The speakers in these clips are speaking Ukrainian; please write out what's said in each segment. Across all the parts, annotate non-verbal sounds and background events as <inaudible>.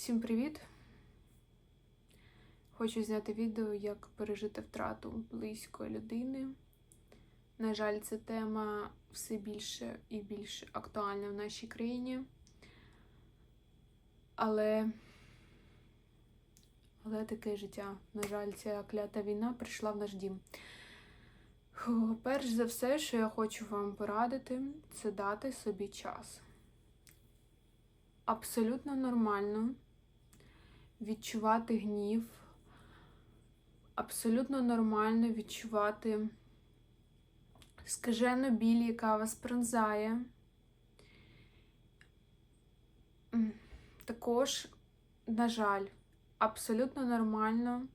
Всім привіт! Хочу зняти відео, як пережити втрату близької людини. На жаль, ця тема все більше і більше актуальна в нашій країні. Але, але таке життя. На жаль, ця клята війна прийшла в наш дім. Перш за все, що я хочу вам порадити, це дати собі час. Абсолютно нормально відчувати гнів, абсолютно нормально відчувати скажену біль, яка вас пронзає. Також, на жаль, абсолютно нормально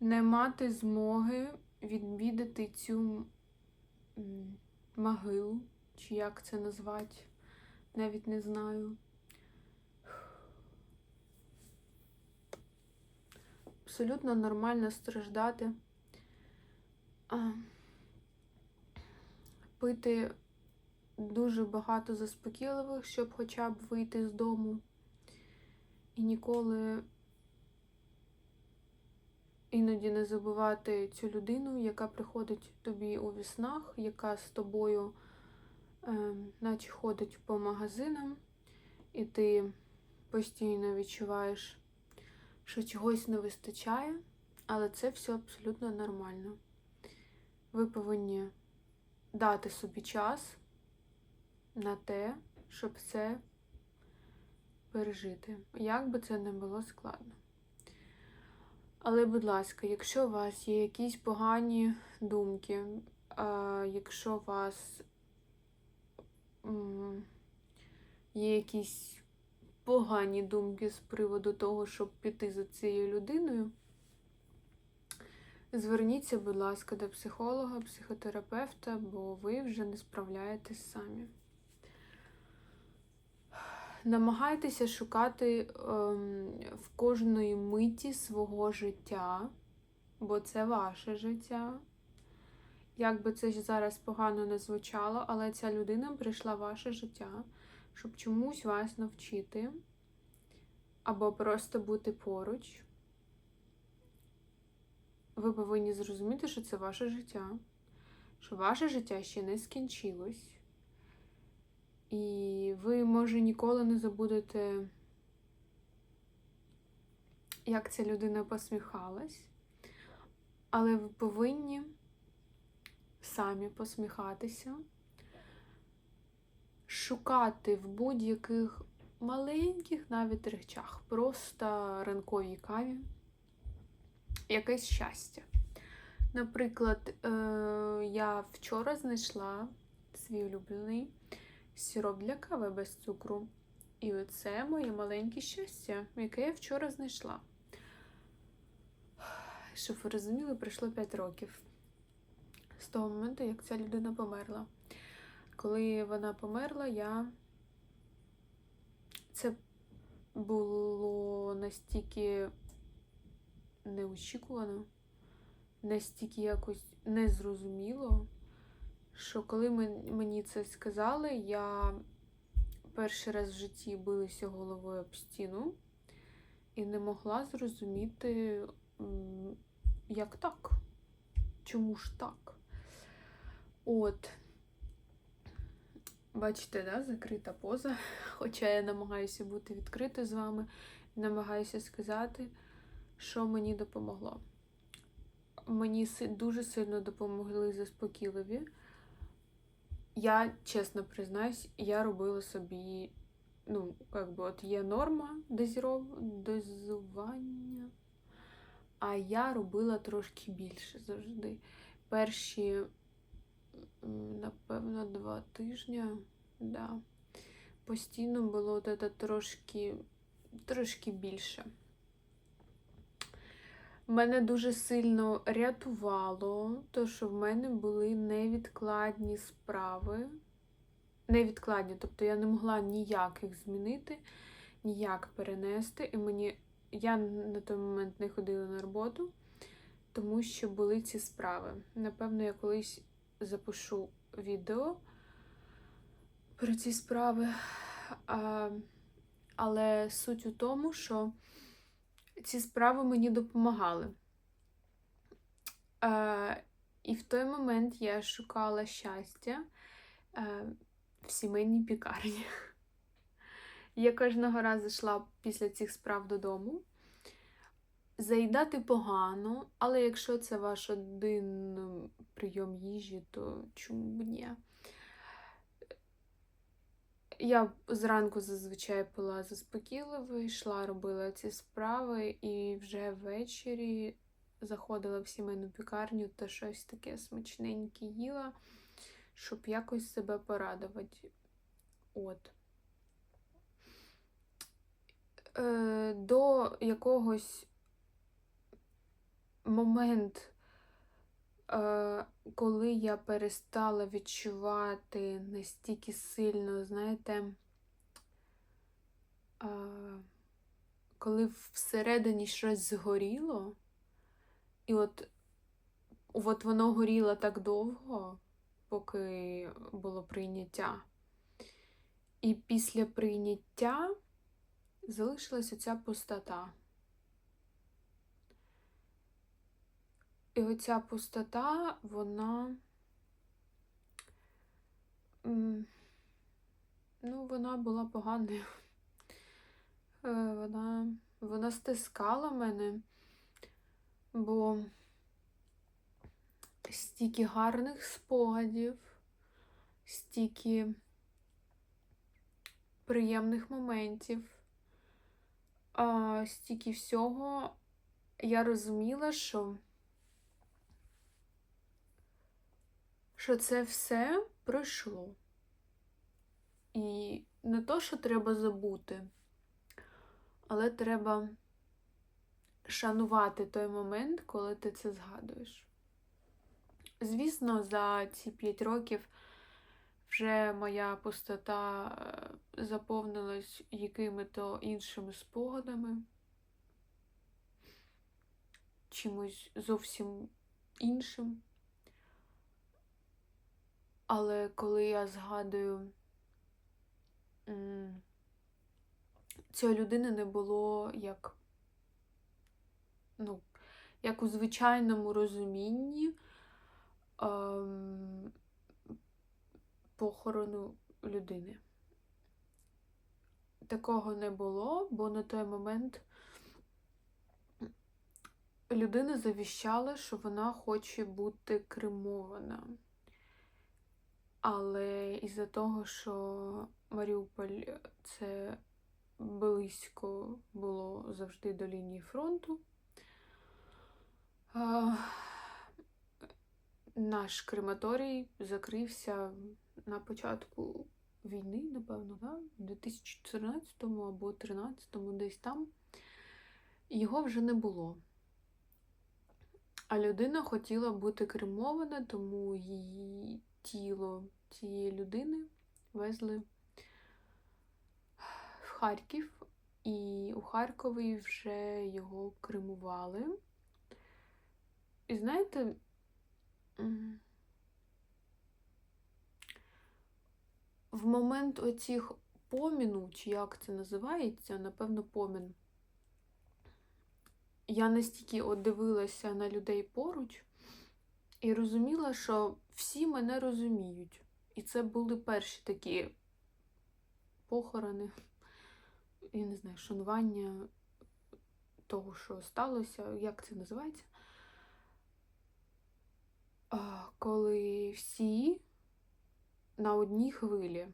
не мати змоги відвідати цю могилу, чи як це назвати, навіть не знаю. Абсолютно нормально страждати, пити дуже багато заспокійливих, щоб хоча б вийти з дому. І ніколи іноді не забувати цю людину, яка приходить тобі у віснах, яка з тобою, е, наче ходить по магазинам, і ти постійно відчуваєш, що чогось не вистачає, але це все абсолютно нормально. Ви повинні дати собі час на те, щоб це пережити. Як би це не було складно. Але, будь ласка, якщо у вас є якісь погані думки, якщо у вас є якісь погані думки з приводу того, щоб піти за цією людиною, зверніться, будь ласка, до психолога, психотерапевта, бо ви вже не справляєтесь самі. Намагайтеся шукати ем, в кожної миті свого життя, бо це ваше життя. Як би це зараз погано не звучало, але ця людина прийшла в ваше життя, щоб чомусь вас навчити, або просто бути поруч. Ви повинні зрозуміти, що це ваше життя, що ваше життя ще не скінчилось. І ви, може, ніколи не забудете, як ця людина посміхалась, але ви повинні самі посміхатися, шукати в будь-яких маленьких навіть речах, просто ранковій каві, якесь щастя. Наприклад, е, я вчора знайшла свій улюблений сироп для кави без цукру. І оце моє маленьке щастя, яке я вчора знайшла. Щоб ви розуміли, пройшло 5 років з того моменту, як ця людина померла. Коли вона померла, я це було настільки неочікувано, настільки якось незрозуміло що коли мені це сказали, я перший раз в житті билася головою об стіну і не могла зрозуміти, як так? Чому ж так? От, бачите, да, закрита поза, <laughs> хоча я намагаюся бути відкритою з вами, намагаюся сказати, що мені допомогло. Мені дуже сильно допомогли заспокійливі. Я чесно признаюсь, я робила собі, ну, як би, от є норма дозіров... дозування, а я робила трошки більше завжди. Перші, напевно, два тижні, да, постійно було от це трошки, трошки більше. Мене дуже сильно рятувало, то що в мене були невідкладні справи. Невідкладні, тобто я не могла ніяк їх змінити, ніяк перенести. І мені я на той момент не ходила на роботу, тому що були ці справи. Напевно, я колись запишу відео про ці справи. А, Але суть у тому, що ці справи мені допомагали. Е, і в той момент я шукала щастя е, в сімейній пікарні. Я кожного разу йшла після цих справ додому. Заїдати погано, але якщо це ваш один прийом їжі, то чому б ні? Я зранку зазвичай пила заспокійливо, йшла, робила ці справи, і вже ввечері заходила в сімейну пікарню та щось таке смачненьке їла, щоб якось себе порадувати. От. Е, До якогось момент, е, коли я перестала відчувати настільки сильно, знаєте, е, коли всередині щось згоріло, і от, от воно горіло так довго, поки було прийняття. І після прийняття залишилась оця пустота. І оця пустота, вона. Ну, вона була поганою. Е, вона, вона стискала мене, бо стільки гарних спогадів, стільки приємних моментів, стільки всього я розуміла, що що це все пройшло. І не то, що треба забути, але треба шанувати той момент, коли ти це згадуєш. Звісно, за ці п'ять років вже моя пустота е, заповнилась якими-то іншими спогадами, чимось зовсім іншим. Але коли я згадую, цієї людини не було як, ну, як у звичайному розумінні ем, похорону людини. Такого не було, бо на той момент людина завіщала, що вона хоче бути кремована. Але із-за того, що Маріуполь це близько було завжди до лінії фронту, наш крематорій закрився на початку війни, напевно, да? у 2014 або 2013, десь там. Його вже не було. А людина хотіла бути кремована, тому її тіло цієї людини везли в Харків, і у Харкові вже його кремували. І знаєте, в момент оцих поміну, чи як це називається, напевно, помін, я настільки от дивилася на людей поруч і розуміла, що всі мене розуміють. І це були перші такі похорони, я не знаю, шанування того, що сталося, як це називається? Коли всі на одній хвилі.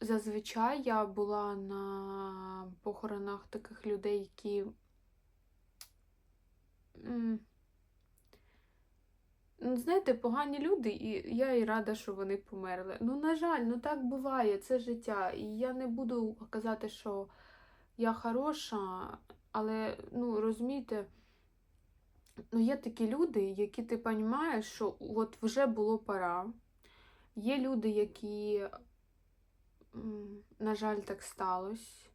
Зазвичай я була на похоронах таких людей, які Ну, знаєте, погані люди, і я і рада, що вони померли. Ну, на жаль, ну так буває, це життя. І я не буду казати, що я хороша, але, ну, розумієте, ну, є такі люди, які ти розумієш, що от вже було пора. Є люди, які, на жаль, так сталося.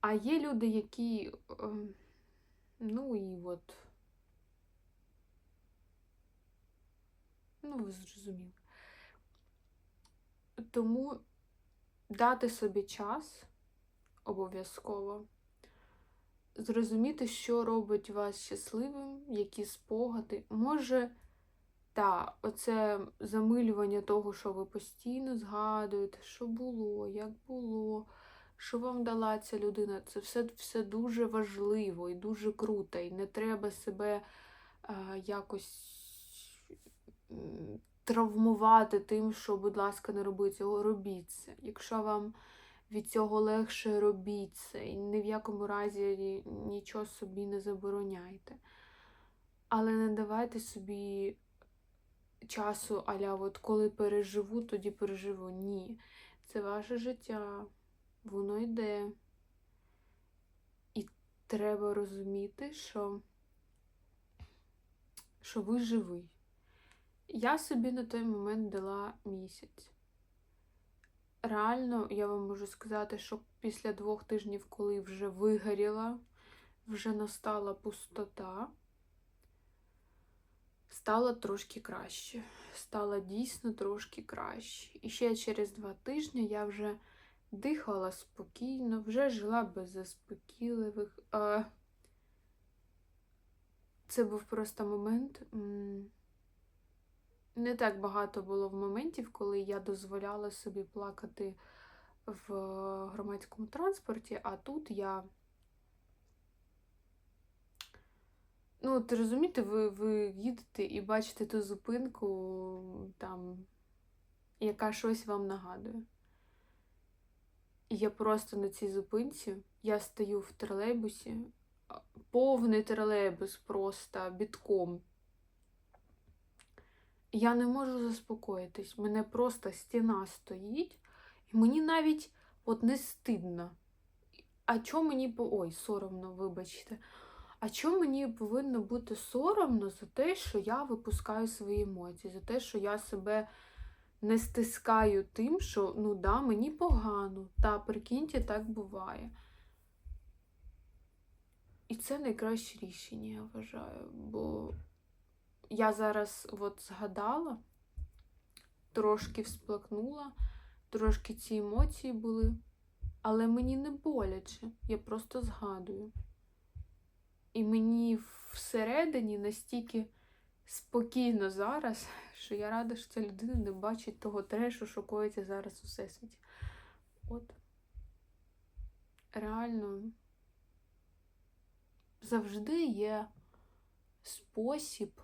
А є люди, які, ем, ну і от. Ну, ви зрозуміли. Тому дати собі час обов'язково, зрозуміти, що робить вас щасливим, які спогади. Може, та, оце замилювання того, що ви постійно згадуєте, що було, як було, що вам дала ця людина. Це все, все дуже важливо і дуже круто. І не треба себе а, якось травмувати тим, що, будь ласка, не робіть цього, робіть це. Якщо вам від цього легше робіть це. І ні в якому разі нічого собі не забороняйте. Але не давайте собі часу, аля, от коли переживу, тоді переживу. Ні. Це ваше життя, воно йде. І треба розуміти, що, що ви живий. Я собі на той момент дала місяць. Реально, я вам можу сказати, що після двох тижнів, коли вже вигоріла, вже настала пустота, стало трошки краще. Стало дійсно трошки краще. І ще через два тижні я вже дихала спокійно, вже жила без заспокійливих. Це був просто момент. Не так багато було в моментів, коли я дозволяла собі плакати в громадському транспорті, а тут я. Ну, от розумієте, ви, ви їдете і бачите ту зупинку, там, яка щось вам нагадує. І я просто на цій зупинці, я стою в тролейбусі, повний тролейбус просто бітком. Я не можу заспокоїтись. Мене просто стіна стоїть, і мені навіть от не стидно. А чому мені. Ой, соромно, вибачте. А чому мені повинно бути соромно за те, що я випускаю свої емоції, за те, що я себе не стискаю тим, що ну да, мені погано, та прикиньте, так буває. І це найкраще рішення, я вважаю, бо я зараз от згадала, трошки всплакнула, трошки ці емоції були, але мені не боляче, я просто згадую. І мені всередині настільки спокійно зараз, що я рада, що ця людина не бачить того трешу, що коїться зараз у всесвіті. От. Реально завжди є спосіб